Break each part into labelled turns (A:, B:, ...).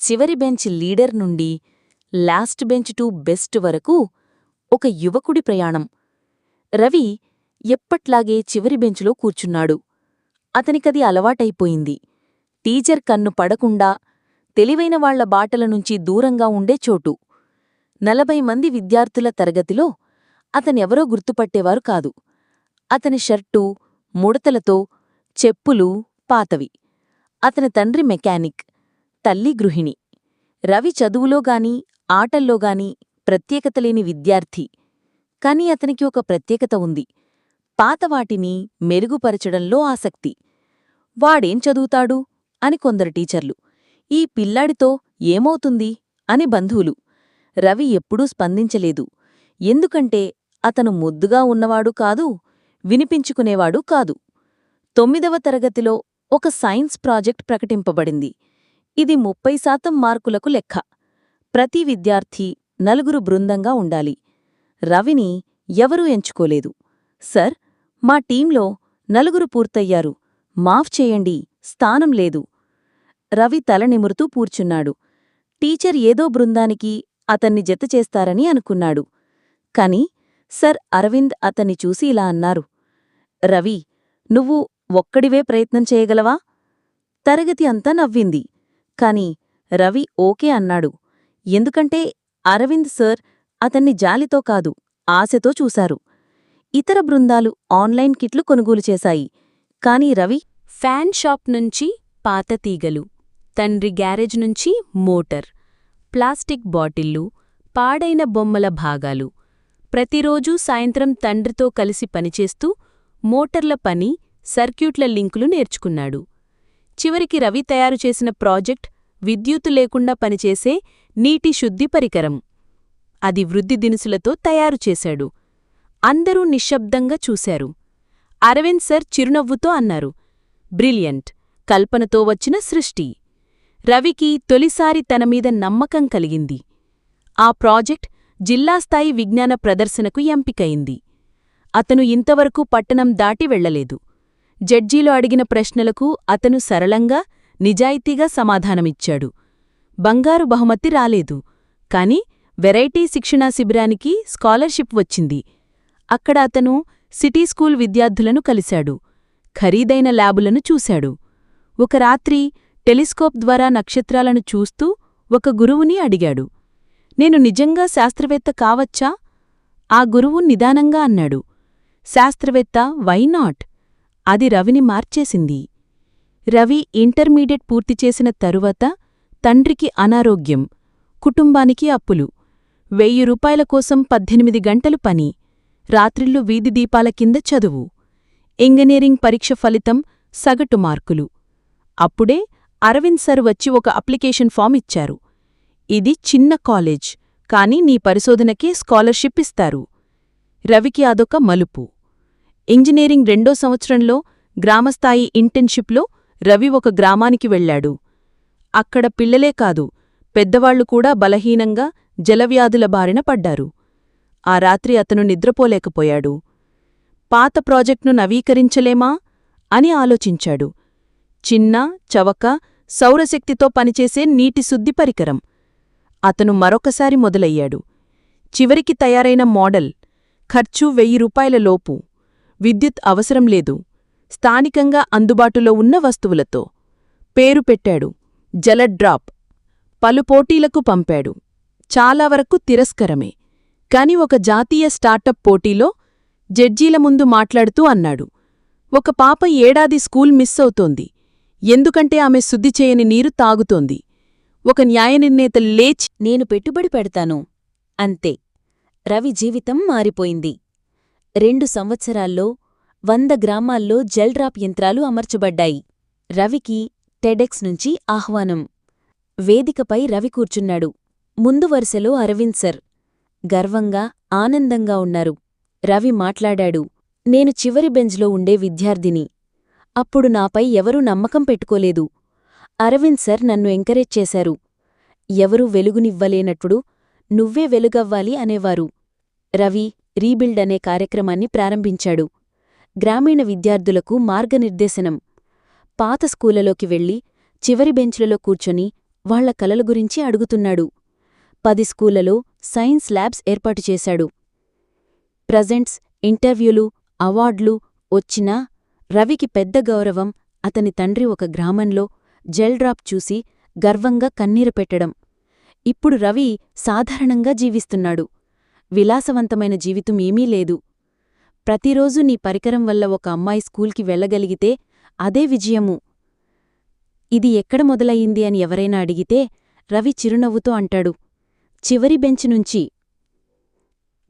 A: చివరి bench leader నుండి last bench to best వరకు ఒక యువకుడి ప్రయాణం. రవి ఎప్పట్లాగే చివరి బెంచ్లో కూర్చున్నాడు. అతనికది అలవాటైపోయింది. టీచర్ కన్ను పడకుండా తెలివైన వాళ్ళ బాటల నుంచి దూరంగా ఉండే చోటు. నలభై మంది విద్యార్థుల తరగతిలో అతనెవరో గుర్తుపట్టేవారు కాదు. అతని షర్టు ముడతలతో చెప్పులు పాతవి. అతని తండ్రి మెకానిక్. తల్లి గృహిణి. రవి చదువులోగాని ఆటల్లోగాని ప్రత్యేకతలేని విద్యార్థి. కాని అతనికి ఒక ప్రత్యేకత ఉంది. పాతవాటిని మెరుగుపరచడంలో ఆసక్తి. వాడేం చదువుతాడు? అని కొందరు టీచర్లు. ఈ పిల్లాడితో ఏమవుతుంది? అని బంధువులు. రవి ఎప్పుడూ స్పందించలేదు. ఎందుకంటే అతను ముద్దుగా ఉన్నవాడు కాదు వినిపించుకునేవాడు కాదు. తొమ్మిదవ తరగతిలో ఒక సైన్స్ ప్రాజెక్ట్ ప్రకటింపబడింది. ఇది ముప్పై శాతం మార్కులకు లెక్క. ప్రతి విద్యార్థి నలుగురు బృందంగా ఉండాలి. రవిని ఎవరూ ఎంచుకోలేదు. సర్ మా టీంలో నలుగురు పూర్తయ్యారు. మాఫ్ చేయండి. స్థానం లేదు. రవి తల నిమురుతూ పూర్చున్నాడు టీచర్ ఏదో బృందానికి అతన్ని జతచేస్తారని అనుకున్నాడు. కాని సర్ అరవింద్ అతన్ని చూసి ఇలా అన్నారు. రవి నువ్వు ఒక్కడివే ప్రయత్నం చేయగలవా? తరగతి అంతా నవ్వింది. కాని రవి ఓకే అన్నాడు. ఎందుకంటే అరవింద్ సర్ అతన్ని జాలితో కాదు ఆశతో చూశారు. ఇతర బృందాలు ఆన్లైన్ కిట్లు కొనుగోలు చేశాయి. కాని రవి ఫ్యాన్ షాప్ నుంచి పాత తీగలు తండ్రి గ్యారేజ్ నుంచి మోటర్ ప్లాస్టిక్ బాటిళ్ళు పాడైన బొమ్మల భాగాలు ప్రతిరోజూ సాయంత్రం తండ్రితో కలిసి పనిచేస్తూ మోటర్ల పని సర్క్యూట్ల లింకులు నేర్చుకున్నాడు. చివరికి రవి తయారు చేసిన ప్రాజెక్ట్ విద్యుత్తు లేకుండా పనిచేసే నీటి శుద్ధి పరికరం. అది వృద్ధి దినుసులతో తయారు చేశాడు. అందరూ నిశ్శబ్దంగా చూశారు. అరవింద్ సర్ చిరునవ్వుతో అన్నారు బ్రిలియంట్! కల్పనతో వచ్చిన సృష్టి. రవికి తొలిసారి తనమీద నమ్మకం కలిగింది. ఆ ప్రాజెక్ట్ జిల్లాస్థాయి విజ్ఞాన ప్రదర్శనకు ఎంపికయింది అతను ఇంతవరకు పట్టణం దాటి వెళ్ళలేదు జడ్జీలో అడిగిన ప్రశ్నలకు అతను సరళంగా నిజాయితీగా సమాధానమిచ్చాడు. బంగారు బహుమతి రాలేదు. కాని వెరైటీ శిక్షణా శిబిరానికి స్కాలర్షిప్ వచ్చింది. అక్కడ అతను సిటీ స్కూల్ విద్యార్థులను కలిశాడు. ఖరీదైన ల్యాబులను చూశాడు. ఒక రాత్రి టెలిస్కోప్ ద్వారా నక్షత్రాలను చూస్తూ ఒక గురువుని అడిగాడు. నేను నిజంగా శాస్త్రవేత్త కావచ్చా? ఆ గురువు నిదానంగా అన్నాడు. శాస్త్రవేత్త వైనాట్ అది రవిని మార్చేసింది. రవి ఇంటర్మీడియట్ పూర్తి చేసిన తరువాత తండ్రికి అనారోగ్యం కుటుంబానికి అప్పులు. వెయ్యి రూపాయల కోసం పద్దెనిమిది గంటలు పని రాత్రిళ్ళు వీధి దీపాల కింద చదువు. ఇంజనీరింగ్ పరీక్ష ఫలితం సగటు మార్కులు. అప్పుడే అరవింద్ సర్ వచ్చి ఒక అప్లికేషన్ ఫామ్ ఇచ్చారు. ఇది చిన్న కాలేజ్ కాని నీ పరిశోధనకే స్కాలర్షిప్ ఇస్తారు. రవికి అదొక మలుపు. ఇంజనీరింగ్ రెండో సంవత్సరంలో గ్రామస్థాయి ఇంటర్న్షిప్లో రవి ఒక గ్రామానికి వెళ్ళాడు అక్కడ పిల్లలే కాదు పెద్దవాళ్ళు కూడా బలహీనంగా జలవ్యాధుల బారిన పడ్డారు. ఆ రాత్రి అతను నిద్రపోలేకపోయాడు. పాత ప్రాజెక్టును నవీకరించలేమా? అని ఆలోచించాడు. చిన్న చవక సౌరశక్తితో పనిచేసే నీటి శుద్ధి పరికరం. అతను మరొకసారి మొదలయ్యాడు. చివరికి తయారైన మోడల్. ఖర్చు వెయ్యి రూపాయల లోపు. విద్యుత్ అవసరం లేదు. స్థానికంగా అందుబాటులో ఉన్న వస్తువులతో పేరు పెట్టాడు. జలడ్రాప్ పలు పోటీలకు పంపాడు. చాలా వరకు తిరస్కరమే. కాని ఒక జాతీయ స్టార్టప్ పోటీలో జడ్జీల ముందు మాట్లాడుతూ అన్నాడు. ఒక పాప ఏడాది స్కూల్ మిస్ అవుతోంది. ఎందుకంటే ఆమె శుద్ధి చేయని నీరు తాగుతోంది. ఒక న్యాయనిర్ణేత లేచి
B: నేను పెట్టుబడి పెడతాను. అంతే. రవి జీవితం మారిపోయింది. రెండు సంవత్సరాల్లో వంద గ్రామాల్లో జెల్డ్రాప్ యంత్రాలు అమర్చబడ్డాయి. రవికి టెడెక్స్ నుంచి ఆహ్వానం. వేదికపై రవి కూర్చున్నాడు. ముందు వరుసలో అరవింద్ సర్. గర్వంగా ఆనందంగా ఉన్నారు. రవి మాట్లాడాడు. నేను చివరి బెంజ్లో ఉండే విద్యార్థిని. అప్పుడు నాపై ఎవరూ నమ్మకం పెట్టుకోలేదు. అరవింద్ సర్ నన్ను ఎంకరేజ్ చేశారు. ఎవరూ వెలుగునివ్వలేనప్పుడు నువ్వే వెలుగవ్వాలి అనేవారు. రవి రీబిల్డ్ అనే కార్యక్రమాన్ని ప్రారంభించాడు. గ్రామీణ విద్యార్థులకు మార్గనిర్దేశనం. పాత స్కూలలోకి వెళ్ళి చివరి బెంచ్లలో కూర్చొని వాళ్ళ కలల గురించి అడుగుతున్నాడు. పది స్కూలలో సైన్స్ ల్యాబ్స్ ఏర్పాటు చేశాడు. ప్రజెంట్స్ ఇంటర్వ్యూలు అవార్డులు వచ్చినా రవికి పెద్ద గౌరవం అతని తండ్రి ఒక గ్రామంలో జెల్ డ్రాప్ చూసి గర్వంగా కన్నీరు పెట్టడం. ఇప్పుడు రవి సాధారణంగా జీవిస్తున్నాడు. విలాసవంతమైన జీవితం ఏమీ లేదు. ప్రతిరోజు నీ పరికరం వల్ల ఒక అమ్మాయి స్కూల్కి వెళ్ళగలిగితే అదే విజయము. ఇది ఎక్కడ మొదలయ్యింది అని ఎవరైనా అడిగితే రవి చిరునవ్వుతో అంటాడు. చివరి బెంచ్ నుంచి.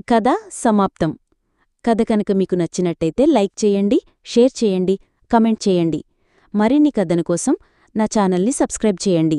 B: కథ సమాప్తం. కథ కనుక మీకు నచ్చినట్టయితే లైక్ చేయండి షేర్ చేయండి కమెంట్ చేయండి. మరిన్ని కథను కోసం నా ఛానల్ని సబ్స్క్రైబ్ చేయండి.